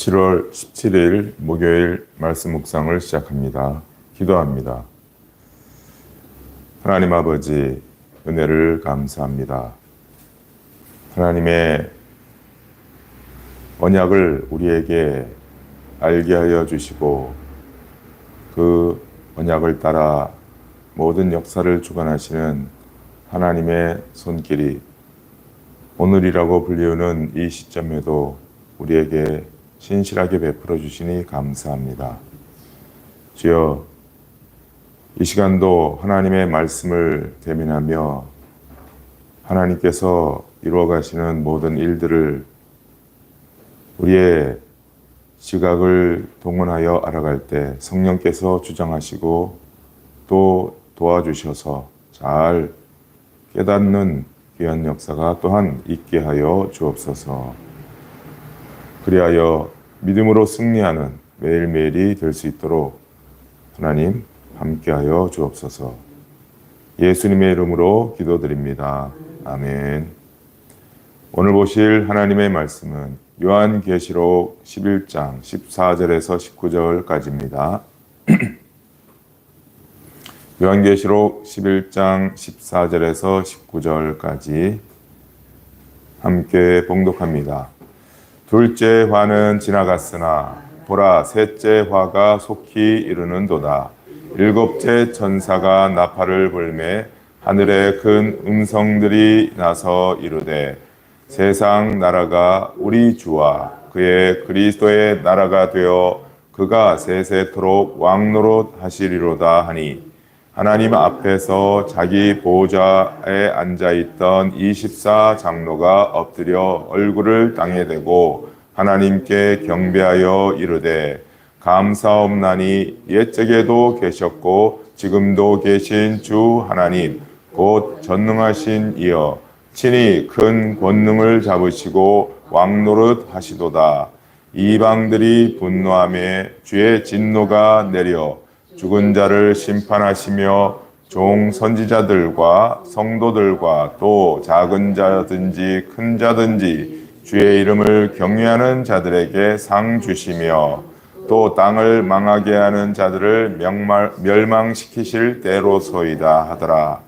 7월 17일 목요일 말씀 묵상을 시작합니다. 기도합니다. 하나님 아버지, 은혜를 감사합니다. 하나님의 언약을 우리에게 알게 하여 주시고 그 언약을 따라 모든 역사를 주관하시는 하나님의 손길이 오늘이라고 불리우는 이 시점에도 우리에게 신실하게 베풀어 주시니 감사합니다. 주여, 이 시간도 하나님의 말씀을 대민하며 하나님께서 이루어 가시는 모든 일들을 우리의 시각을 동원하여 알아갈 때 성령께서 주장하시고 또 도와주셔서 잘 깨닫는 귀한 역사가 또한 있게 하여 주옵소서. 그리하여 믿음으로 승리하는 매일매일이 될 수 있도록 하나님 함께하여 주옵소서. 예수님의 이름으로 기도드립니다. 아멘. 오늘 보실 하나님의 말씀은 요한계시록 11장 14절에서 19절까지입니다. 요한계시록 11장 14절에서 19절까지 함께 봉독합니다. 둘째 화는 지나갔으나 보라 셋째 화가 속히 이르는도다. 일곱째 천사가 나팔을 불매 하늘에 큰 음성들이 나서 이르되 세상 나라가 우리 주와 그의 그리스도의 나라가 되어 그가 세세토록 왕노릇 하시리로다 하니 하나님 앞에서 자기 보좌에 앉아 있던 24 장로가 엎드려 얼굴을 땅에 대고 하나님께 경배하여 이르되 감사옵나니 옛적에도 계셨고 지금도 계신 주 하나님 곧 전능하신 이여 친히 큰 권능을 잡으시고 왕노릇 하시도다. 이방들이 분노함에 주의 진노가 내려 죽은 자를 심판하시며 종 선지자들과 성도들과 또 작은 자든지 큰 자든지 주의 이름을 경외하는 자들에게 상 주시며 또 땅을 망하게 하는 자들을 명말, 멸망시키실 때로소이다 하더라.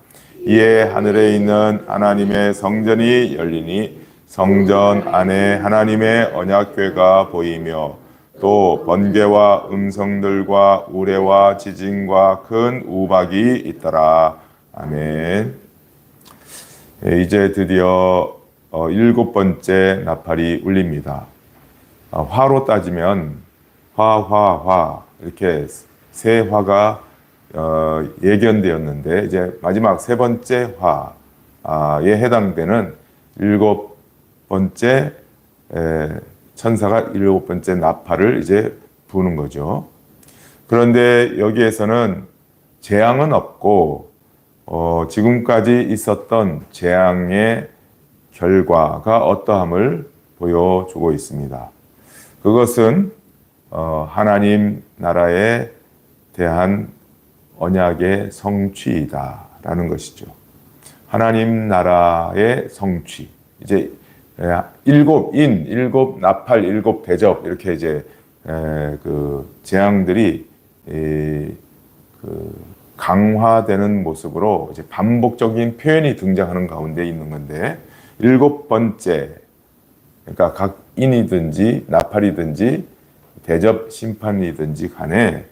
이에 하늘에 있는 하나님의 성전이 열리니 성전 안에 하나님의 언약궤가 보이며 또 번개와 음성들과 우레와 지진과 큰 우박이 있더라. 아멘. 예, 이제 드디어 어, 일곱 번째 나팔이 울립니다. 어, 화로 따지면 화, 화, 화 이렇게 세 화가 어, 예견되었는데 이제 마지막 세 번째 화에 해당되는 일곱 번째 에, 천사가 일곱 번째 나팔을 이제 부는 거죠. 그런데 여기에서는 재앙은 없고 어, 지금까지 있었던 재앙의 결과가 어떠함을 보여주고 있습니다. 그것은 어, 하나님 나라에 대한 언약의 성취이다라는 것이죠. 하나님 나라의 성취. 이제 일곱 인, 일곱 나팔, 일곱 대접 이렇게 이제 그 재앙들이 그 강화되는 모습으로 이제 반복적인 표현이 등장하는 가운데 있는 건데 일곱 번째 그러니까 각 인이든지 나팔이든지 대접 심판이든지 간에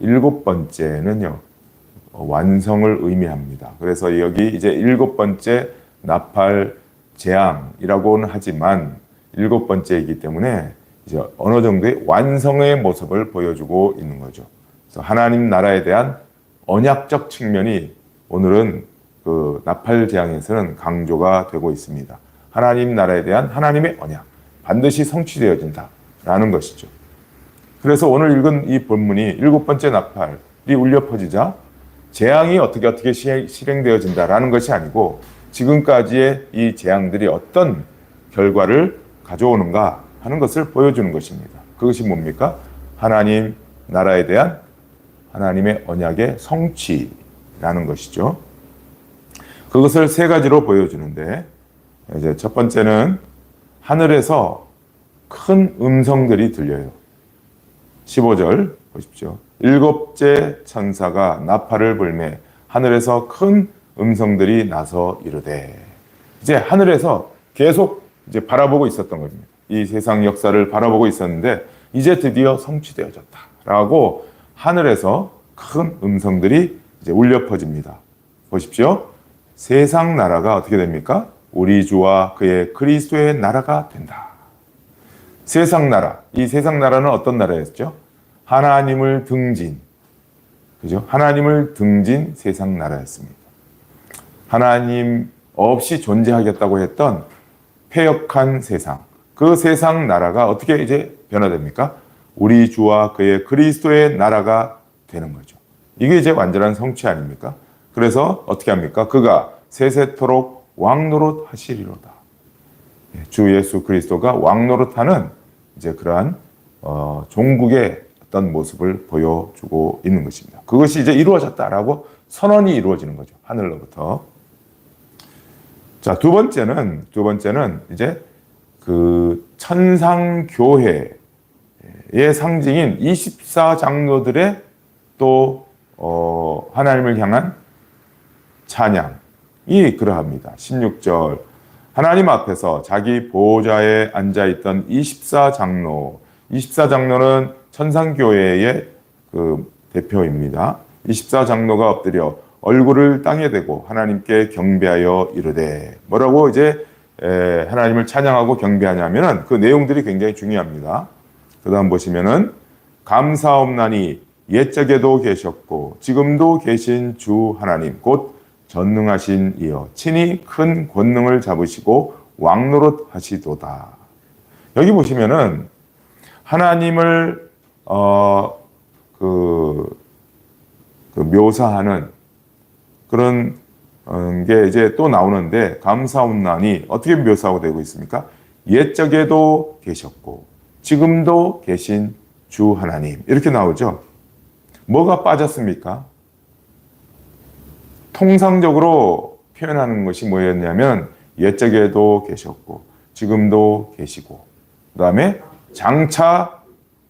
일곱 번째는요 완성을 의미합니다. 그래서 여기 이제 일곱 번째 나팔 재앙이라고는 하지만 일곱 번째이기 때문에 이제 어느 정도의 완성의 모습을 보여주고 있는 거죠. 그래서 하나님 나라에 대한 언약적 측면이 오늘은 그 나팔 재앙에서는 강조가 되고 있습니다. 하나님 나라에 대한 하나님의 언약 반드시 성취되어진다라는 것이죠. 그래서 오늘 읽은 이 본문이 일곱 번째 나팔이 울려 퍼지자 재앙이 어떻게 어떻게 실행되어진다라는 것이 아니고 지금까지의 이 재앙들이 어떤 결과를 가져오는가 하는 것을 보여주는 것입니다. 그것이 뭡니까? 하나님 나라에 대한 하나님의 언약의 성취라는 것이죠. 그것을 세 가지로 보여주는데 이제 첫 번째는 하늘에서 큰 음성들이 들려요. 15절 보십시오. 일곱째 천사가 나팔을 불매 하늘에서 큰 음성들이 나서 이르되 이제 하늘에서 계속 이제 바라보고 있었던 겁니다. 이 세상 역사를 바라보고 있었는데 이제 드디어 성취되어졌다라고 하늘에서 큰 음성들이 이제 울려 퍼집니다. 보십시오. 세상 나라가 어떻게 됩니까? 우리 주와 그의 그리스도의 나라가 된다. 세상 나라. 이 세상 나라는 어떤 나라였죠? 하나님을 등진. 그죠? 하나님을 등진 세상 나라였습니다. 하나님 없이 존재하겠다고 했던 폐역한 세상. 그 세상 나라가 어떻게 이제 변화됩니까? 우리 주와 그의 그리스도의 나라가 되는 거죠. 이게 이제 완전한 성취 아닙니까? 그래서 어떻게 합니까? 그가 세세토록 왕노릇 하시리로다. 예, 주 예수 그리스도가 왕노릇 하는 이제 그러한 어, 종국의 어떤 모습을 보여주고 있는 것입니다. 그것이 이제 이루어졌다라고 선언이 이루어지는 거죠. 하늘로부터. 자, 두 번째는 두 번째는 이제 그 천상 교회의 상징인 24장로들의 또 어, 하나님을 향한 찬양이 그러합니다. 16절 하나님 앞에서 자기 보호자에 앉아 있던 24장로 24장로는 천상교회의 그 대표입니다. 24장로가 엎드려 얼굴을 땅에 대고 하나님께 경배하여 이르되 뭐라고 이제 에, 하나님을 찬양하고 경배하냐면은 그 내용들이 굉장히 중요합니다. 그다음 보시면은 감사옵나니 옛적에도 계셨고 지금도 계신 주 하나님 곧 전능하신 이여 친히 큰 권능을 잡으시고 왕노릇 하시도다. 여기 보시면은 하나님을 어그 그 묘사하는 그런 어, 게 이제 또 나오는데 감사운난이 어떻게 묘사하고 되고 있습니까? 옛적에도 계셨고 지금도 계신 주 하나님 이렇게 나오죠. 뭐가 빠졌습니까? 통상적으로 표현하는 것이 뭐였냐면 옛적에도 계셨고 지금도 계시고 그 다음에 장차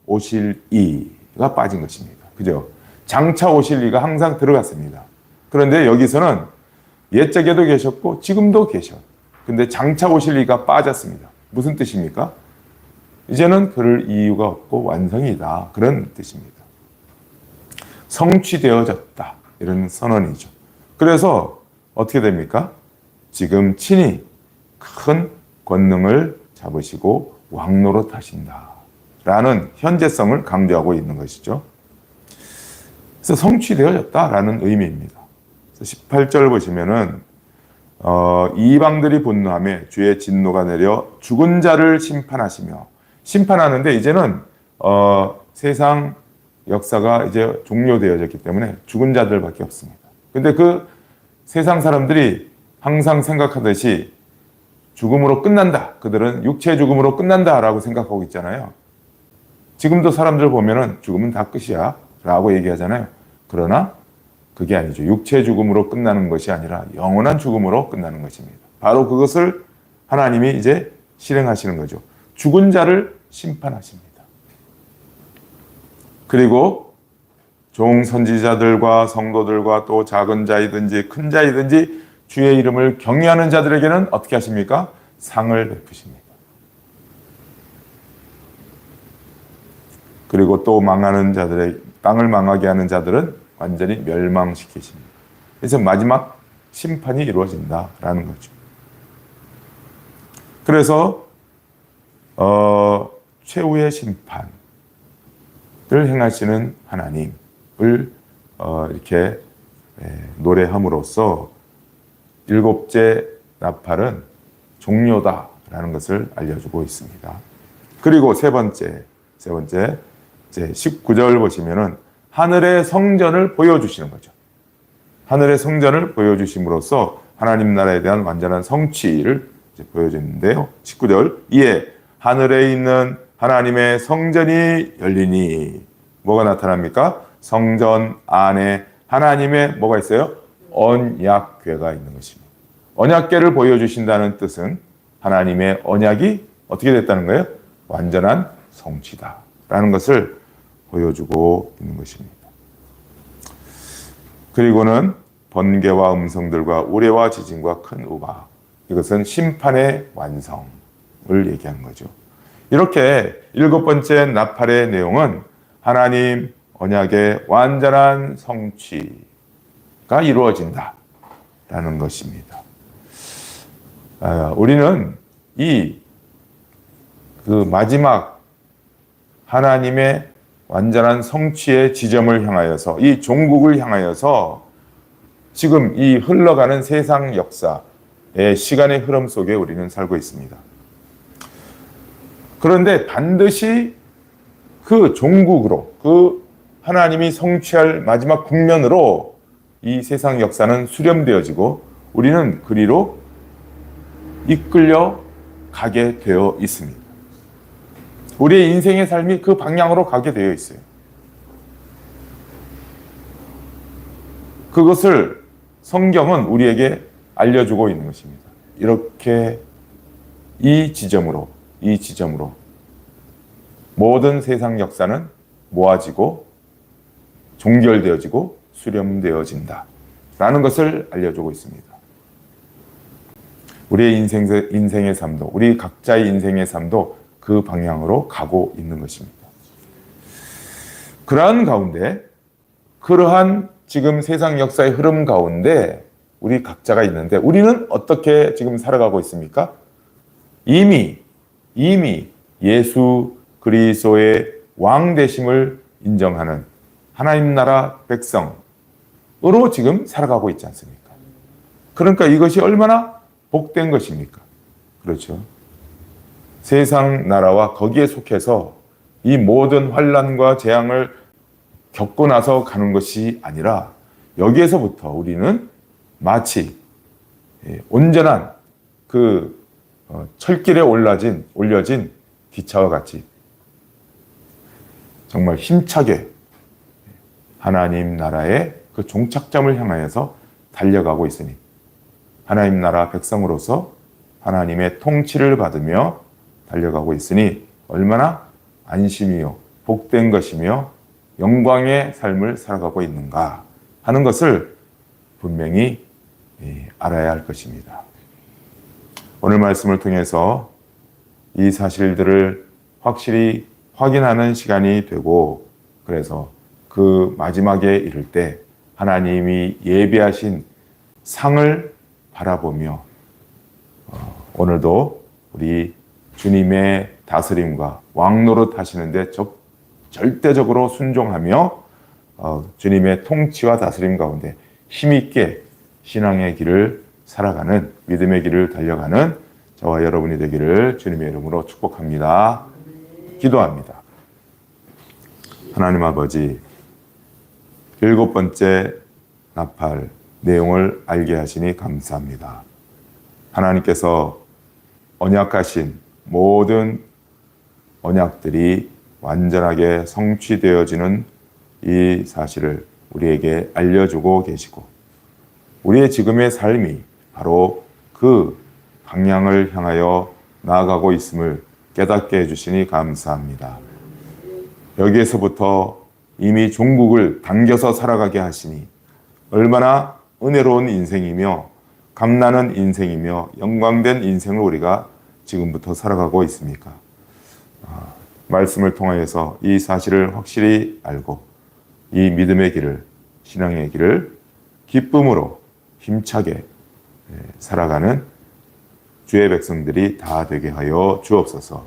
오실 이가 빠진 것입니다. 그죠? 장차 오실 이가 항상 들어갔습니다. 그런데 여기서는 옛적에도 계셨고 지금도 계셔. 근데 장차 오실 이가 빠졌습니다. 무슨 뜻입니까? 이제는 그럴 이유가 없고 완성이다. 그런 뜻입니다. 성취되어졌다. 이런 선언이죠. 그래서 어떻게 됩니까? 지금 친히 큰 권능을 잡으시고 왕노릇 하신다. 라는 현재성을 강조하고 있는 것이죠. 그래서 성취되어졌다라는 의미입니다. 18절 보시면은 어, 이방들이 분노함에 주의 진노가 내려 죽은 자를 심판하시며 심판하는데 이제는 어, 세상 역사가 이제 종료되어졌기 때문에 죽은 자들밖에 없습니다. 근데 그 세상 사람들이 항상 생각하듯이 죽음으로 끝난다. 그들은 육체 죽음으로 끝난다라고 생각하고 있잖아요. 지금도 사람들 보면은 죽음은 다 끝이야. 라고 얘기하잖아요. 그러나 그게 아니죠. 육체 죽음으로 끝나는 것이 아니라 영원한 죽음으로 끝나는 것입니다. 바로 그것을 하나님이 이제 실행하시는 거죠. 죽은 자를 심판하십니다. 그리고 종 선지자들과 성도들과 또 작은 자이든지 큰 자이든지 주의 이름을 경외하는 자들에게는 어떻게 하십니까? 상을 베푸십니다. 그리고 또 망하는 자들의 땅을 망하게 하는 자들은 완전히 멸망시키십니다. 그래서 마지막 심판이 이루어진다라는 거죠. 그래서 어, 최후의 심판을 행하시는 하나님을 어, 이렇게 예, 노래함으로써 일곱째 나팔은 종료다라는 것을 알려주고 있습니다. 그리고 세 번째, 세 번째, 이제 19절 보시면은 하늘의 성전을 보여주시는 거죠. 하늘의 성전을 보여주심으로써 하나님 나라에 대한 완전한 성취를 보여주는데요. 19절 이에 하늘에 있는 하나님의 성전이 열리니 뭐가 나타납니까? 성전 안에 하나님의 뭐가 있어요? 언약궤가 있는 것입니다. 언약궤를 보여주신다는 뜻은 하나님의 언약이 어떻게 됐다는 거예요? 완전한 성취다라는 것을 보여주고 있는 것입니다. 그리고는 번개와 음성들과 우레와 지진과 큰 우박 이것은 심판의 완성을 얘기한 거죠. 이렇게 일곱 번째 나팔의 내용은 하나님 언약의 완전한 성취가 이루어진다 라는 것입니다. 아, 우리는 이 그 마지막 하나님의 완전한 성취의 지점을 향하여서 이 종국을 향하여서 지금 이 흘러가는 세상 역사의 시간의 흐름 속에 우리는 살고 있습니다. 그런데 반드시 그 종국으로 그 하나님이 성취할 마지막 국면으로 이 세상 역사는 수렴되어지고 우리는 그리로 이끌려 가게 되어 있습니다. 우리의 인생의 삶이 그 방향으로 가게 되어 있어요. 그것을 성경은 우리에게 알려주고 있는 것입니다. 이렇게 이 지점으로, 이 지점으로 모든 세상 역사는 모아지고 종결되어지고 수렴되어진다. 라는 것을 알려주고 있습니다. 우리의 인생, 인생의 삶도, 우리 각자의 인생의 삶도 그 방향으로 가고 있는 것입니다. 그러한 가운데, 그러한 지금 세상 역사의 흐름 가운데 우리 각자가 있는데 우리는 어떻게 지금 살아가고 있습니까? 이미, 이미 예수 그리스도의 왕 되심을 인정하는 하나님 나라 백성으로 지금 살아가고 있지 않습니까? 그러니까 이것이 얼마나 복된 것입니까? 그렇죠. 세상 나라와 거기에 속해서 이 모든 환란과 재앙을 겪고 나서 가는 것이 아니라 여기에서부터 우리는 마치 예, 온전한 그 어, 철길에 올라진 올려진 기차와 같이 정말 힘차게 하나님 나라의 그 종착점을 향하여서 달려가고 있으니 하나님 나라 백성으로서 하나님의 통치를 받으며 달려가고 있으니 얼마나 안심이요 복된 것이며 영광의 삶을 살아가고 있는가 하는 것을 분명히 예, 알아야 할 것입니다. 오늘 말씀을 통해서 이 사실들을 확실히 확인하는 시간이 되고 그래서 그 마지막에 이를 때 하나님이 예비하신 상을 바라보며 어, 오늘도 우리 주님의 다스림과 왕노릇 하시는데 적 절대적으로 순종하며 어, 주님의 통치와 다스림 가운데 힘있게 신앙의 길을 살아가는 믿음의 길을 달려가는 저와 여러분이 되기를 주님의 이름으로 축복합니다. 기도합니다. 하나님 아버지, 일곱 번째 나팔 내용을 알게 하시니 감사합니다. 하나님께서 언약하신 모든 언약들이 완전하게 성취되어지는 이 사실을 우리에게 알려주고 계시고, 우리의 지금의 삶이 바로 그 방향을 향하여 나아가고 있음을 깨닫게 해주시니 감사합니다. 여기에서부터 이미 종국을 당겨서 살아가게 하시니 얼마나 은혜로운 인생이며 감나는 인생이며 영광된 인생을 우리가 지금부터 살아가고 있습니까? 아, 말씀을 통하여서 이 사실을 확실히 알고 이 믿음의 길을 신앙의 길을 기쁨으로 힘차게 예, 살아가는 주의 백성들이 다 되게 하여 주옵소서.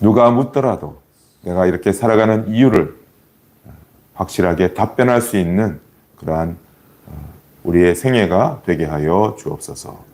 누가 묻더라도 내가 이렇게 살아가는 이유를 확실하게 답변할 수 있는 그러한 어, 우리의 생애가 되게 하여 주옵소서.